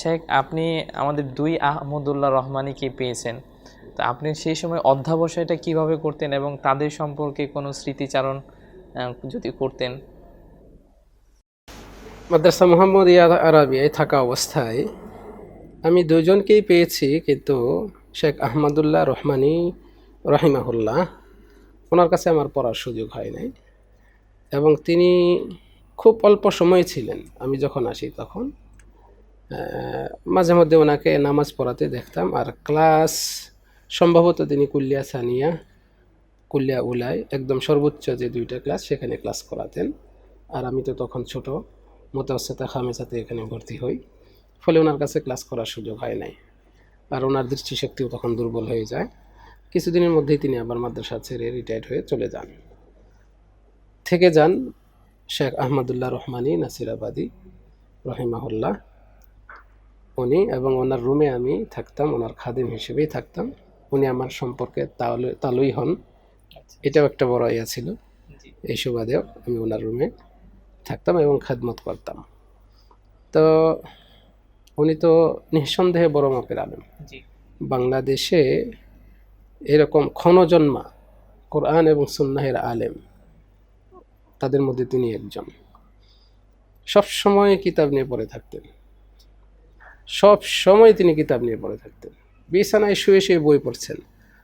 শেখ, আপনি আমাদের দুই আহমদুল্লাহ রহমানিকে পেয়েছেন। তো আপনি সেই সময় অধ্যাবসায়টা কীভাবে করতেন এবং তাদের সম্পর্কে কোনো স্মৃতিচারণ যদি করতেন? মাদ্রাসা মোহাম্মদ ইয়া আরবিয়ায় থাকা অবস্থায় আমি দুজনকেই পেয়েছি, কিন্তু শেখ আহমদুল্লাহ রহমানি রহিমাহুল্লাহ, ওনার কাছে আমার পড়ার সুযোগ হয় নাই। এবং তিনি খুব অল্প সময় ছিলেন, আমি যখন আসি তখন। মাঝে মধ্যে ওনাকে নামাজ পড়াতে দেখতাম। আর ক্লাস সম্ভবত তিনি কুল্লিয়া সানিয়া, কুল্লিয়া উলায় একদম সর্বোচ্চ যে দুইটা ক্লাস সেখানে ক্লাস করাতেন। আর আমি তো তখন ছোট মোতাবস্থাতে খামেসাতে এখানে ভর্তি হই। ফলে ওনার কাছে ক্লাস করার সুযোগ হয় নাই। আর ওনার দৃষ্টিশক্তিও তখন দুর্বল হয়ে যায়। কিছুদিনের মধ্যেই তিনি আবার মাদ্রাসা ছেড়ে রিটায়ার্ড হয়ে চলে যান। থেকে যান শেখ আহমদুল্লাহ রহমানি নাসিরাবাদী, রহিমাহুল্লাহ। উনি এবং ওনার রুমে আমি থাকতাম ওনার খাদিম হিসেবেই থাকতাম। উনি আমার সম্পর্কে তালু তালুই হন। এটাও একটা বড় ইয়া ছিল। এই সুবাদেও আমি ওনার রুমে থাকতাম এবং খেদমত করতাম। তো উনি তো নিঃসন্দেহে বড় মাপের আলেম। বাংলাদেশে এরকম ক্ষণজন্মা কোরআন এবং সুন্নাহের আলেম তাদের মধ্যে তিনি একজন। সব সময় কিতাব নিয়ে পড়ে থাকতেন। সব সময় তিনি কিতাব নিয়ে পড়ে থাকতেন। বিছানায় শুয়ে শুয়ে বই পড়ছেন।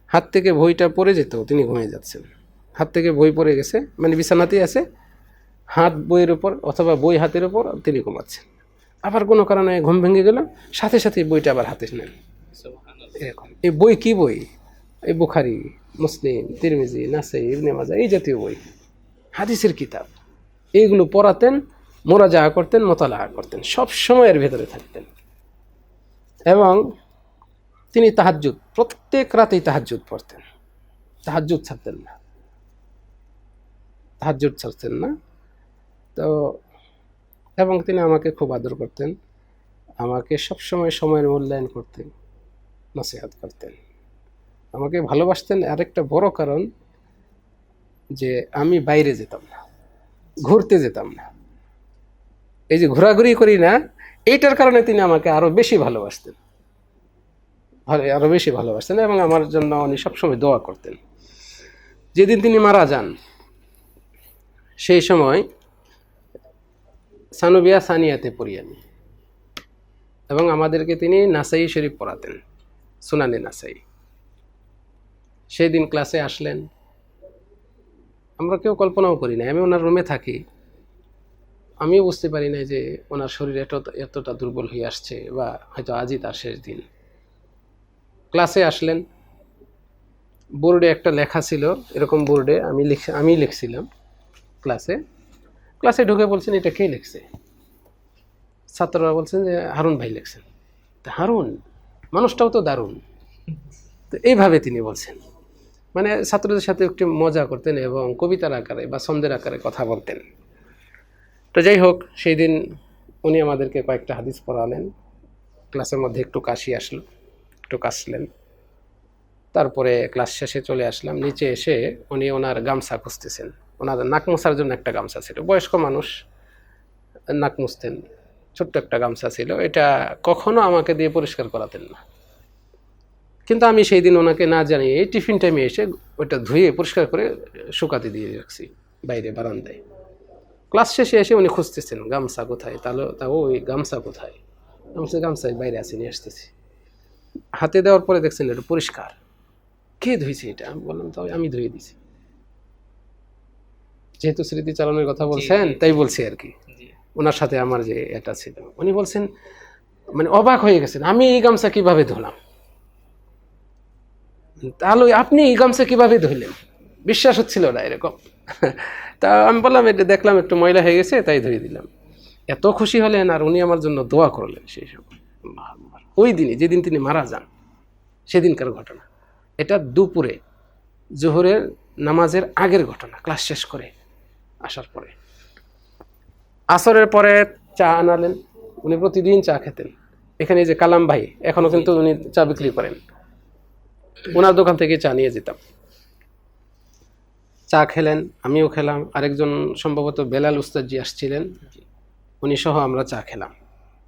হাত থেকে বইটা পড়ে যেত তিনি ঘুমিয়ে যাচ্ছেন। হাত থেকে বই পড়ে গেছে মানে বিছানাতেই আছে। হাত বইয়ের উপর অথবা বই হাতের উপর তিনি ঘুমাচ্ছেন। আবার কোনো কারণে ঘুম ভেঙে গেল সাথে সাথে বইটা আবার হাতে নেন। এরকম। এই বই কি বই? এই বুখারি মুসলিম তিরমিজি নাসাই ইবনে মাজা এই জাতীয় বই। হাদিসের কিতাব। এইগুলো পড়াতেন মোরাজা করতেন মোতালা করতেন সব সময়ের ভেতরে থাকতেন। এবং তিনি তাহাজ্জুদ, প্রত্যেক রাতেই তাহাজ্জুদ পড়তেন। তাহাজ্জুদ ছাড়তেন না। তাহাজ্জুদ ছাড়তেন না। তো এবং তিনি আমাকে খুব আদর করতেন, আমাকে সবসময় সময়ের মূল্যায়ন করতেন, নসিহাত করতেন। আমাকে ভালোবাসতেন আরেকটা বড় কারণ যে আমি বাইরে যেতাম না, ঘুরতে যেতাম না। এই যে ঘোরাঘুরি করি না এইটার কারণে তিনি আমাকে আরও বেশি ভালোবাসতেন। ভালো আরও বেশি ভালোবাসতেন এবং আমার জন্য উনি সবসময় দোয়া করতেন। যেদিন তিনি মারা যান, সেই সময় সানুবিয়া সানিয়াতে পড়ি আমি এবং আমাদেরকে তিনি নাসাই শরীফ পড়াতেন, সুনানি নাসাই। সেই দিন ক্লাসে আসলেন। আমরা কেউ কল্পনাও করি না আমি ওনার রুমে থাকি। আমিও বুঝতে পারি না যে ওনার শরীর এত, এতটা দুর্বল হয়ে আসছে বা হয়তো আজই তার শেষ দিন। ক্লাসে আসলেন। বোর্ডে একটা লেখা ছিল, এরকম বোর্ডে আমি লিখ আমি লিখছিলাম ক্লাসে। ক্লাসে ঢুকে বলছেন, এটা কে লিখছে? ছাত্ররা বলছেন যে, হারুন ভাই লিখছেন। তা হারুন? মানুষটাও তো দারুণ। তো এইভাবে তিনি বলছেন। মানে ছাত্রদের সাথে একটু মজা করতেন এবং কবিতার আকারে বা ছন্দের আকারে কথা বলতেন। তো যাই হোক সেই দিন উনি আমাদেরকে কয়েকটা হাদিস পড়ালেন। ক্লাসের মধ্যে একটু কাশি আসলো, একটু কাশলেন। তারপরে ক্লাস শেষে চলে আসলাম। নিচে এসে উনি ওনার গামছা খুঁজতেছেন। ওনার নাক মোছার জন্য একটা গামছা ছিল। বয়স্ক মানুষ, নাক মুছতেন। ছোট্ট একটা গামছা ছিল। এটা কখনো আমাকে দিয়ে পরিষ্কার করাতেন না। কিন্তু আমি সেই দিন ওনাকে না জানিয়ে টিফিন টাইমে এসে ওটা ধুয়ে পরিষ্কার করে শুকাতে দিয়ে রাখছি, বাইরে বারান্দায়। ক্লাস শেষে এসে উনি খুঁজতেছেন গামছা কোথায়? তাহলে তা ওই গামছা কোথায়? গামছা গামছায় বাইরে আসে নিয়ে আসতেছি। হাতে দেওয়ার পরে দেখছেন এটা পরিষ্কার। কে ধুইছে এটা? আমি বললাম তাই আমি ধুয়ে দিছি। যেহেতু স্মৃতি চালানোর কথা বলছেন তাই বলছি আর কি। ওনার সাথে আমার যে এটা ছিল উনি বলছেন মানে অবাক হয়ে গেছেন আমি এই গামছা কীভাবে ধুলাম? তাহলে আপনি এই গামছা কীভাবে ধুইলেন বিশ্বাস হচ্ছিল না এরকম। তা আমি বললাম এটা দেখলাম একটু ময়লা হয়ে গেছে তাই ধরিয়ে দিলাম। এত খুশি হলেন আর উনি আমার জন্য দোয়া করলেন সেই সময়। আকবার। ওই দিনে যেদিন তিনি মারা যান সেদিনকার ঘটনা। এটা দুপুরে জোহরের নামাজের আগের ঘটনা ক্লাস শেষ করে আসার পরে। আসরের পরে চা আনালেন উনি প্রতিদিন চা খেতেন। এখানে যে কালাম ভাই এখনও কিন্তু উনি চা বিক্রি করেন। ওনার দোকান থেকে চা নিয়ে যেতাম। চা খেলেন আমিও খেলাম। আরেকজন সম্ভবত বেলাল উস্তাদজি আসছিলেন। উনি সহ আমরা চা খেলাম।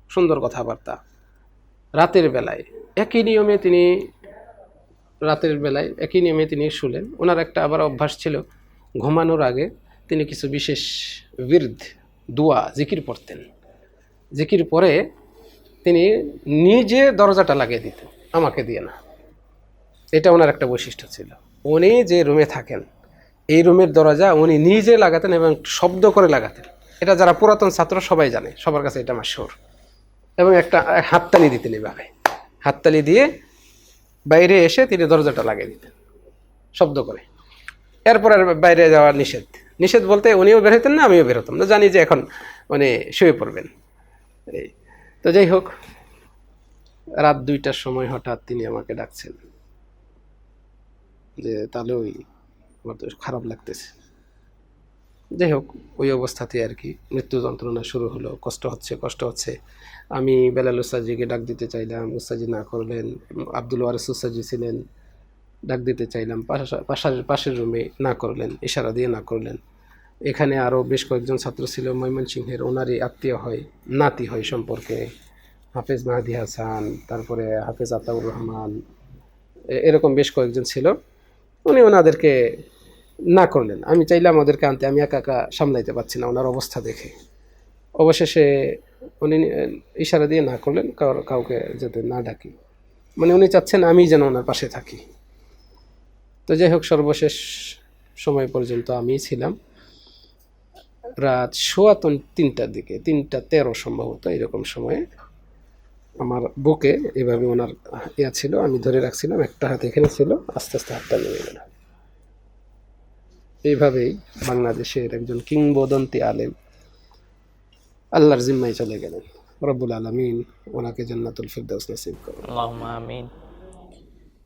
সুন্দর কথাবার্তা। রাতের বেলায় একই নিয়মে তিনি রাতের বেলায় একই নিয়মে তিনি শুলেন। ওনার একটা আবার অভ্যাস ছিল ঘুমানোর আগে তিনি কিছু বিশেষ বীরদ দোয়া জিকির পড়তেন। জিকির পরে তিনি নিজে দরজাটা লাগিয়ে দিতেন আমাকে দিয়ে না। এটা ওনার একটা বৈশিষ্ট্য ছিল। উনি যে রুমে থাকেন এই রুমের দরজা উনি নিজে লাগাতেন এবং শব্দ করে লাগাতেন। এটা যারা পুরাতন ছাত্র সবাই জানে, সবার কাছে এটা মাসুর এবং একটা হাততালি দিতেন এভাবে। হাততালি দিয়ে বাইরে এসে তিনি দরজাটা লাগিয়ে দিতেন, শব্দ করে। এরপর আর বাইরে যাওয়া নিষেধ। নিষেধ বলতে উনিও বের হতেন না, আমিও বের হতাম। না জানি যে এখন মানে শুয়ে পড়বেন। এই, তো যাই হোক, রাত দুইটার সময় হঠাৎ তিনি আমাকে ডাকছেন। যে তাহলে ওই আমার তো খারাপ লাগতেছে। যাই হোক, ওই অবস্থাতে আর কি মৃত্যু যন্ত্রণা শুরু হলো। কষ্ট হচ্ছে কষ্ট হচ্ছে। আমি বেলাল উস্তাজিকে ডাক দিতে চাইলাম উস্তাজি না করলেন। আব্দুল ওয়ারিস উস্তাজি ছিলেন, ডাক দিতে চাইলাম। পাশা- পাশের পাশের রুমে না করলেন, ইশারা দিয়ে না করলেন। এখানে আরও বেশ কয়েকজন ছাত্র ছিল, ময়মনসিংহের ওনারই আত্মীয় হয়, নাতি হয় সম্পর্কে। হাফেজ মাহাদি হাসান, তারপরে হাফেজ আতাউর রহমান এরকম বেশ কয়েকজন ছিল। উনি ওনাদেরকে না করলেন। আমি চাইলাম আমাদেরকে আনতে, আমি একা একা সামলাইতে পারছি না ওনার অবস্থা দেখে। অবশেষে উনি ইশারা দিয়ে না করলেন কার- কাউকে যাতে না ডাকি। মানে উনি চাচ্ছেন আমি যেন ওনার পাশে থাকি। তো যাই হোক, সর্বশেষ সময় পর্যন্ত আমি ছিলাম। রাত সোয়া তিন- তিনটার দিকে, তিনটা তেরো সম্ভবত এরকম সময়ে। আমার বুকে এভাবে ওনার ইয়া ছিল, আমি ধরে রাখছিলাম, একটা হাত এখানে ছিল, আস্তে আস্তে হাতটা নেমে গেল। এইভাবেই বাংলাদেশের একজন কিংবদন্তি আলেম আল্লাহর জিম্মায় চলে গেলেন। রব্বুল আলমিন ওনাকে জান্নাতুল ফিরদাউস নসিব করুন। আমিন।